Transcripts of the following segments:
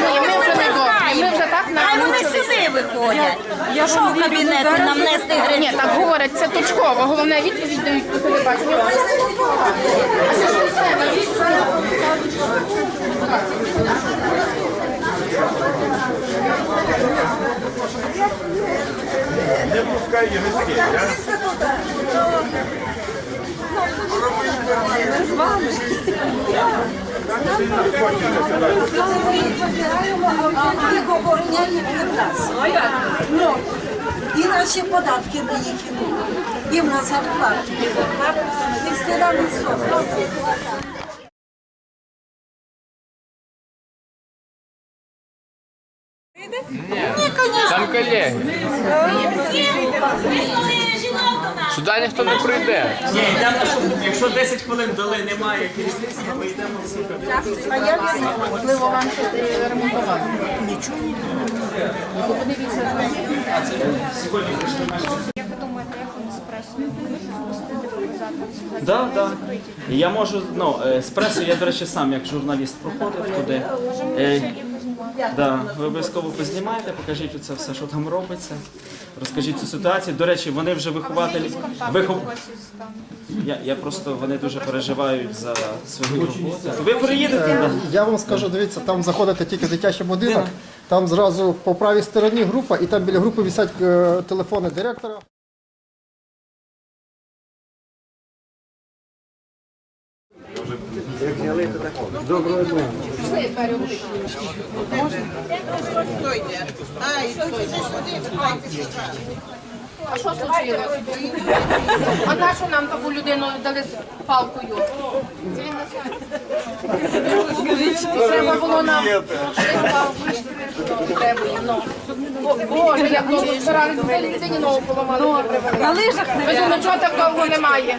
Ні, ми Ми вже так Хай на вони сюди виходять. Що в кабінеті нам нести ні, так говорять, це точково. Головне відповідь дають по телебаченню. А це ж система, відповідь. Не пускай язики. Ну, і наші податки не їхні, їм на зарплату. І стирали все. Там колеги. Сюди ніхто не прийде. Ні, йдемо. Якщо 10 хвилин дали, немає керівництва, ми йдемо в сука. Можливо, вам щось е, ремонтувати. Нічого не Ну, подивіться. Як ви думаєте, як вони з пресою будуть? Да, да. Я можу, ну, е, з пресою я, до речі, сам як журналіст проходив туди. Е, Да, ви обов'язково познімаєте, покажіть оце все, що там робиться. Розкажіть цю ситуацію. До речі, вони вже вихователі. Вихов... Я, я просто вони дуже переживають за свою роботу. Ви приїдете? Да. Я вам скажу, дивіться, там заходите тільки в дитячий будинок, там зразу по правій стороні група, і там біля групи висять е, телефони директора. А що случилось? А на що нам таку людину дали з палкою? Це він не. Треба було нам. Требує, ну. Боже, як довго збирали, це людині ногу поламали. На лижах не Ви думаєте, чого так довго немає?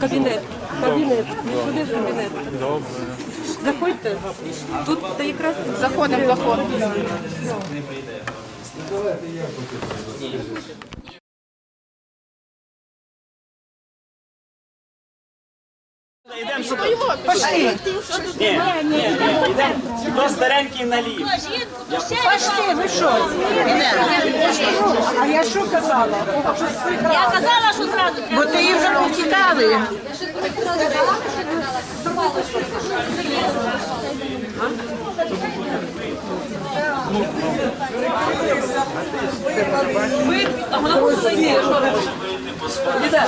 Кабінет. Кабінет. Кабінет? Заходьте. Тут та якраз Заходимо, заходимо. Йдемо сюди. Пошли. Ні, ні, ні, йдемо. Хто старенький налів. Пошли, ви що? А я що казала? Я казала, що зразу. Бо ти їх вже ми Діда,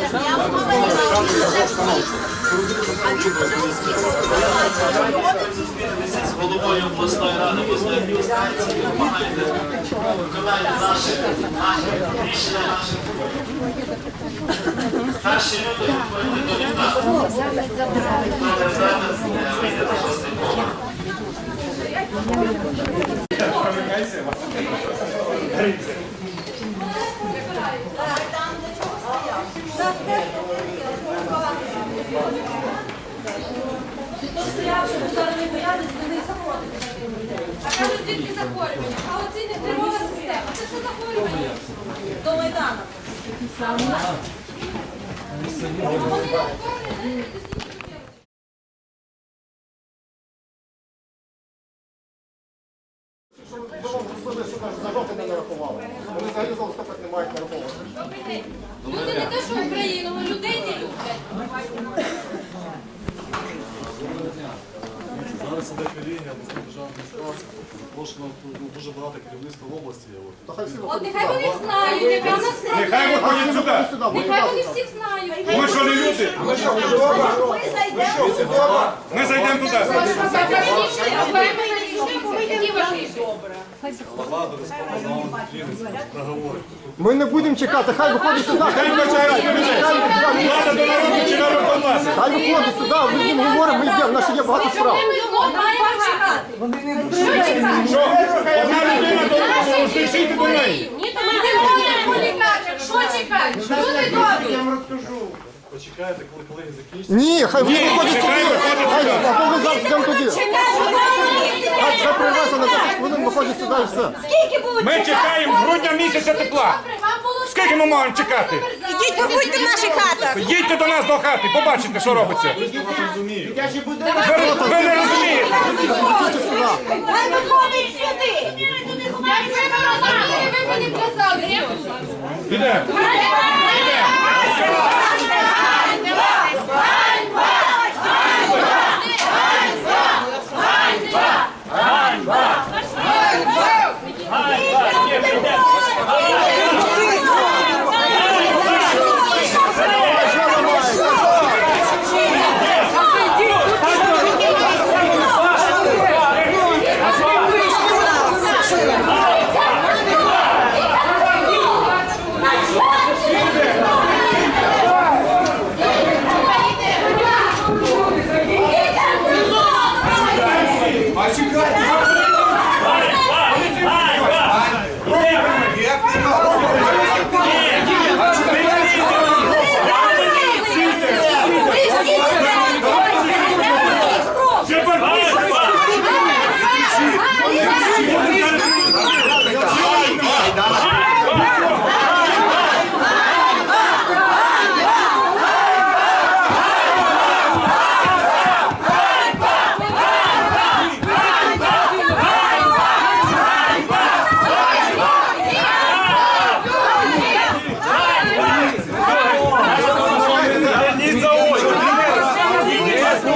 повтікали. з головою обласної ради, обласної адміністрації, допомагаєте виконання рішення наших. Старші люди. А кажуть, звідки захворювання? А оці нервова система. Це що захворювання? До Майдану. Вони не оформлені. За жовтий не нарахували. Вони взагалі за листопад не мають нараховувати. Люди не те, що Україну, але людей не люблять. Зараз іде хвиління, обласна державна адміністрація. Запрошено ну, дуже багато керівництва в області. От. Хай всі От нехай вони їх знають, яка в нас Нехай виходять сюди. Нехай вони всіх знають. Ми що не люди? Ми зайдемо туди. Які ваші? Голова обов'язково з вами зустрінеться, проговорить. Ми не будемо чекати, хай виходить сюди. Хай Хай виходить сюди, ми з ним говоримо, ми йдемо, в нас ще є багато справ. Що чекати? Що ти добре? Почекайте, коли колеги закінчаться. Ні, хай вони виходять сюди. Хай, або ми зараз йдемо тоді. Хай, хай привезли на 10 хвилин, виходять сюди і все. Ми чекаємо грудня місяця тепла. Скільки ми маємо чекати? Ідіть, побудьте в наших хатах. Їдьте до нас до хати, побачите, що робиться. Ви, ви не розумієте. Хай виходить сюди. Ви розуміли, ви мені казали.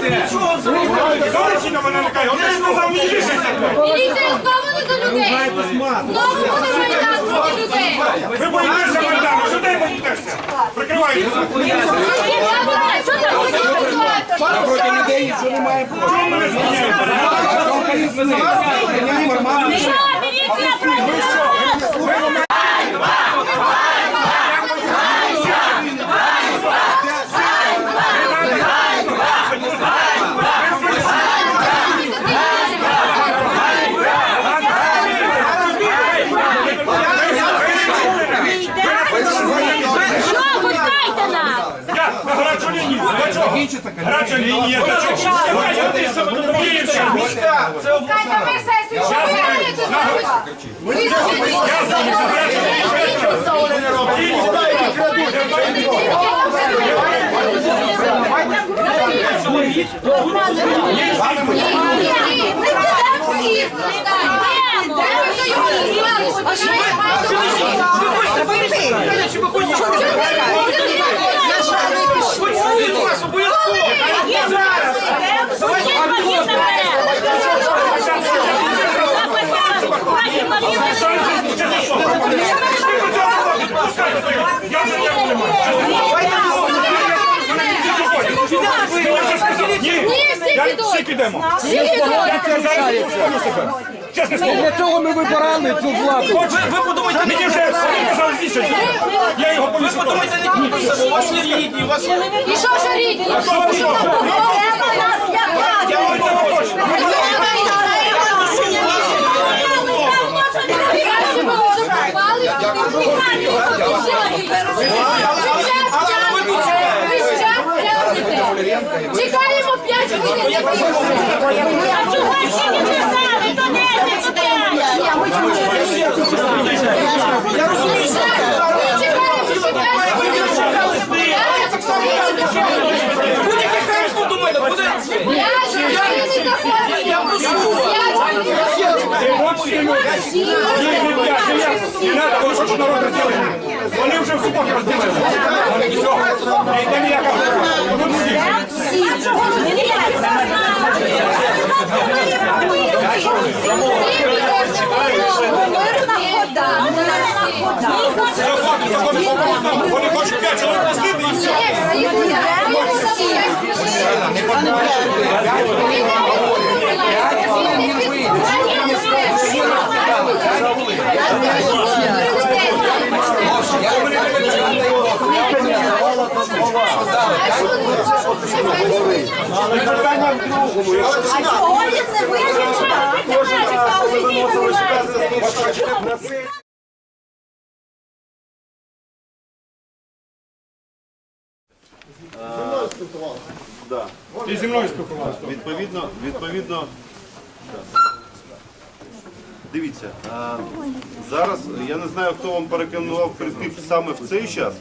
Іде. Доречі мене не каже, один сказав мені вішайся. Міліція знову не за людей. Знову буде майдан проти людей. Ви боїтеся Майдану, Прикривайтеся. Ситуацію? Проти людей нічого немає. Чому мене зміняєте? Міліція працює. Що, пускайте нас? Я на гарячу лінію. Для чого? Для чого? Київщина. Скажіть, ви сесію, що ви? Ви гарячу лінію. Я за тебе не Ні, я-. Я. Для цього ми вибирали цю владу. Ви, ви подумайте, мені вже самі казали. Я його повішу. Ви подумайте, не у вас є рідні, вас. І що ж рідні? Що, що? Я 5 хвилин. А чого всі не писали? То не Я от всі люди. Ні, ні, ні, ні, не треба, вони хочуть народ розділити. Вони вже в суботу розділили. Все, не йде ніяка група. Тут всі. Заходить, заходить по одному. Вони хочуть п'ять чоловік пустити і все. Е, да. Ти зі мною спілкувалися. Відповідно, відповідно. Дивіться, зараз я не знаю, хто вам порекомендував прийти саме в цей час.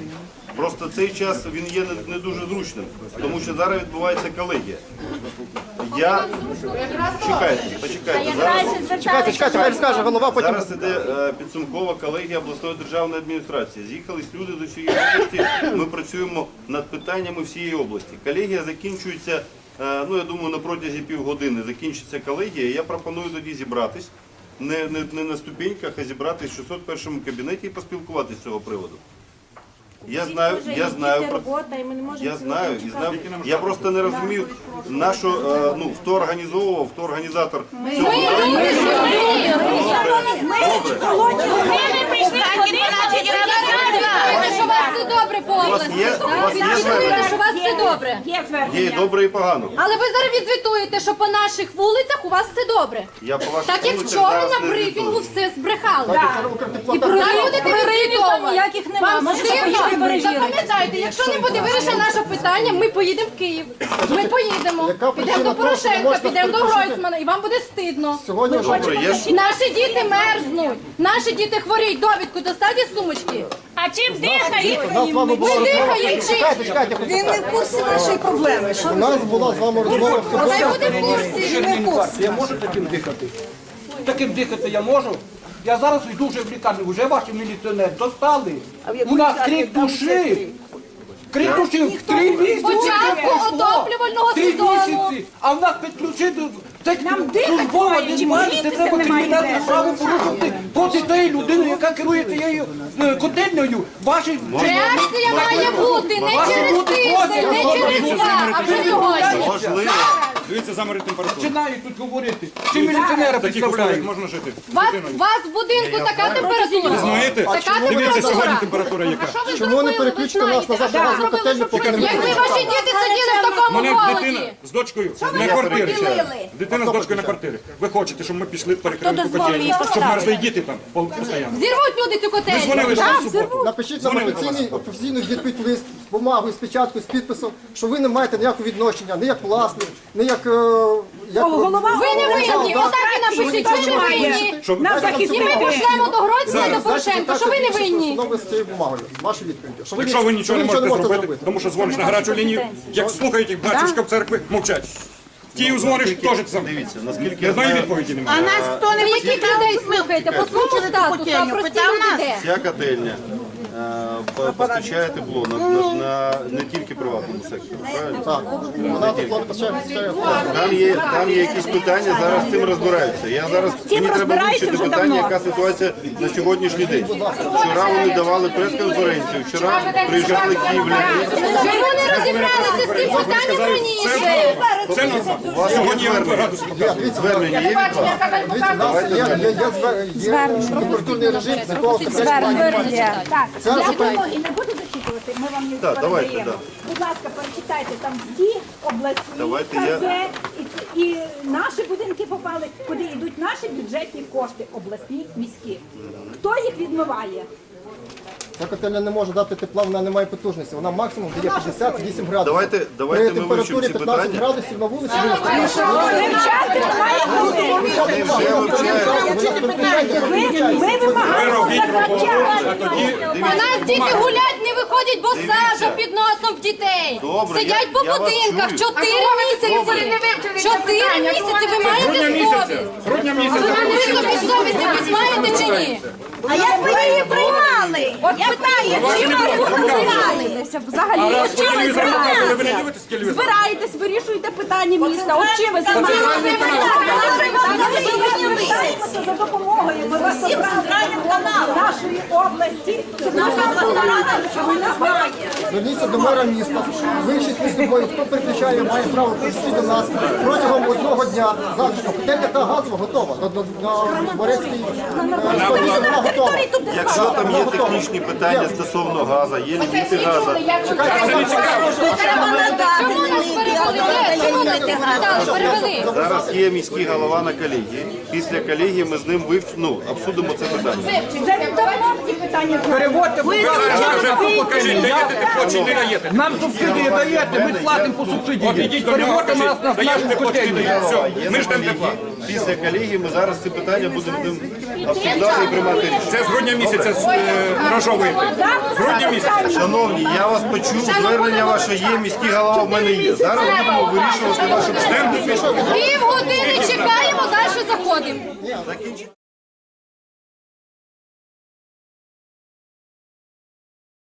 Просто цей час він є не, не дуже зручним, тому що зараз відбувається колегія. Я чекайте, почекайте. Зараз, Чекайте, чекайте, хай скаже голова, потім зараз іде е, підсумкова колегія обласної державної адміністрації. З'їхались люди з усієї області. Ми працюємо над питаннями всієї області. Колегія закінчується. е, Ну, я думаю, на протязі півгодини закінчиться колегія. Я пропоную тоді зібратись не, не, не на ступеньках, а зібратися в 601 кабінеті і поспілкуватися з цього приводу. Я знаю, я знаю про я знаю, і знаю. Я просто не розумію, нашу, е, ну, хто організовував, хто організатор цього. Що у вас все добре, У вас є, у вас є звернення? Що у вас все добре. Є і добре, і погано. Але ви зараз відзвітуєте, що по наших вулицях у вас все добре. Я по ваших Так як вулицях вчора зараз на не брифінгу звітую. все збрехали. І будете перевірок відзвітовувати. ніяких нема. Вам Може, стидно? перевірити. Запам'ятайте, якщо не буде вирішено наше питання, ми поїдемо в Київ. Ми поїдемо. Яка Підемо причина до того, що ви Порошенка, підемо до? Гройсмана, і вам буде стидно. сьогодні вже Добре, є ж Наші діти мерзнуть, наші діти хворіють. Довідку достатні сумочки. А чим з Ми дихаємо чим? Він не в курсі нашої проблеми. У нас була з вами розмова в Хай суботу. буде в курсі. він не в курсі? Я можу таким дихати? Таким дихати я можу. Я зараз йду вже в лікарню, вже ваші міліціонери достали. У нас крик душі. Крик душі три місяці. Початку отоплювального Три місяці. А в нас підключити це службова діяльність, це треба кримінальну право порушити проти тієї людини, яка керує цією е, котельнею. Ваші Реакція має бути не через тиждень, не через два, а вже сьогодні. Дивіться замери температури. Починають тут говорити. Чи міліціонери представляють? можна жити. Вас, вас в будинку така температура. Знаєте, Така дивіться сьогодні температура. температура яка. Що ви Чому не зробили? переключите нас знаєте, назад що на ви газову зробили, котельню, поки не Якби ваші діти сиділи в такому Мене дитина голоді. з дочкою на квартирі. Дитина з дочкою на квартирі. Ви хочете, щоб ми пішли перекрили ту котельню? Щоб мерзли діти там постійно. Зірвуть люди цю Ми котельню. дзвонили Так, в суботу. Напишіть нам Дзвонили офіційний, офіційний відповідь лист з бумагою, з печаткою, з підписом, що ви не маєте ніякого відношення, не як власник, не як... е, як Ви не винні. Так, Отак і напишіть, що ви не винні. Щоб- І ми пошлемо до Гройсмана і до Порошенка, що ви не винні. З цією бумагою, з вашою відповіддю. Що Якщо ви нічого не можете зробити, тому що дзвониш на гарячу лінію, як слухають їх батюшка в церкві, мовчать. В Київ дзвониш, теж це саме. Дивіться, наскільки Я знаю відповіді немає. Ви яких людей слухаєте? По своєму статусу, а прості люди де? ця котельня постачає тепло на, на, на не тільки приватному сектору. Правильно? Так, вона тепло постачає. Там є, там є якісь питання, зараз з цим розбираються. Я зараз мені треба вивчити питання, яка ситуація на сьогоднішній день. Вчора вони давали прес-конференцію, вчора приїжджали київляни. Чому не розібралися з цим питанням раніше? Це нормально. Сьогодні я вам градус показую. Звернення є від вас? Дивіться, у нас є, є, є, звер- є температурний режим, з якого котельня має запевнено. І не буду зачитувати, ми вам не Так, давайте, передаємо. да. Будь ласка, прочитайте там всі обласні, Давайте я- КЗ, і, і наші будинки попали, куди йдуть наші бюджетні кошти, обласні, міські. Хто їх відмиває? Ця котельня не може дати тепла, вона не має потужності. Вона максимум дає 58 градусів. Давайте- давайте При ми вивчимо температурі ці 15 питання. градусів на вулиці. Вивчати має бути. Ми вимагаємо закриття. У нас діти гулять не виходять, бо Дивіться. сажа під носом в дітей. Добре, Сидять я- по я вас будинках чую. чотири ви місяці. Чотири місяці. Ви маєте совість? Грудня місяця. Ви собі совість якусь маєте чи ні? А як ви її приймали? Питає, чим ви розбиралися взагалі? От чим ви дивитесь? Збираєтесь, вирішуєте питання міста. От чим ви Федеральний за допомогою. Ми вас обрали нашої області, щоб наша обласна рада нічого не знає. Зверніться до мера міста, вивчіть між собою, хто переключає, має право прийти до нас протягом одного дня. Завтра котельня та газова готова. До, до, на Борецькій е, столиці вона готова. Якщо там є технічні питання стосовно газу, є ліміти газу. Нас не спитали? Перевели. Зараз є міський голова на колегії. Після колегії ми з ним вив... ну, обсудимо це питання. Питання Переводьте, покажіть, даєте тепло чи не даєте. Нам субсидії даєте, ми платимо по субсидії. До нас на даєш. Все, ми ждемо тепла. Після колегії ми зараз ці питання будемо обсуждати і приймати рішення. Це з грудня місяця е, рожовий. З грудня місяця. Шановні, я вас почув, звернення ваше є, міський голова в мене є. Зараз будемо вирішувати ваше питання. Пів години чекаємо, далі заходимо.